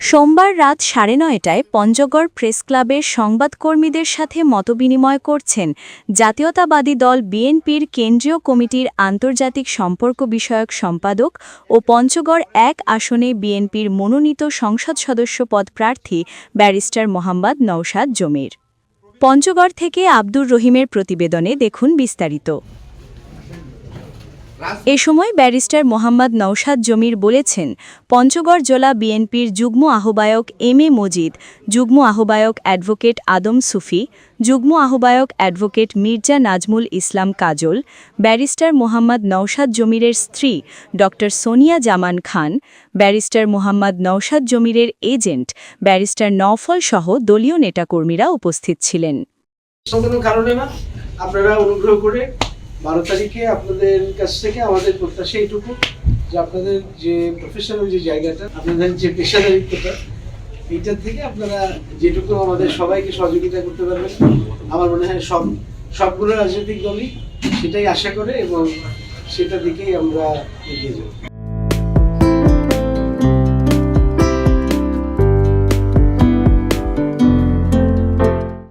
সোমবার রাত সাড়ে নয়টায় পঞ্চগড় প্রেস ক্লাবের সংবাদকর্মীদের সাথে মতবিনিময় করছেন জাতীয়তাবাদী দল বিএনপির কেন্দ্রীয় কমিটির আন্তর্জাতিক সম্পর্ক বিষয়ক সম্পাদক ও পঞ্চগড় এক আসনে বিএনপির মনোনীত সংসদ সদস্য পদ প্রার্থী ব্যারিস্টার মোহাম্মদ নওশাদ জমির। পঞ্চগড় থেকে আব্দুর রহিমের প্রতিবেদনে দেখুন বিস্তারিত। এ সময় ব্যারিস্টার মোহাম্মদ নওশাদ জমির বলেছেন, পঞ্চগড় জেলা বিএনপির যুগ্ম আহ্বায়ক এম এ মজিদ, যুগ্ম আহ্বায়ক অ্যাডভোকেট আদম সুফি, যুগ্ম আহ্বায়ক অ্যাডভোকেট মির্জা নাজমুল ইসলাম কাজল, ব্যারিস্টার মোহাম্মদ নওশাদ জমিরের স্ত্রী ড সোনিয়া জামান খান, ব্যারিস্টার মোহাম্মদ নওশাদ জমিরের এজেন্ট ব্যারিস্টার নওফল সহ দলীয় নেতাকর্মীরা উপস্থিত ছিলেন। আপনারা অনুগ্রহ করে বারো তারিখে আপনাদের কাছ থেকে আমাদের প্রত্যাশা এইটুকু যে আপনাদের যে প্রফেশনাল যে জায়গাটা, আপনাদের যে পেশাদারিত্বটা এইটার থেকে আপনারা যেটুকু আমাদের সবাইকে সহযোগিতা করতে পারবেন। আমার মনে হয় সব, সবগুলো রাজনৈতিক দলই সেটাই আশা করে এবং সেটা দিকেই আমরা এগিয়ে যাব।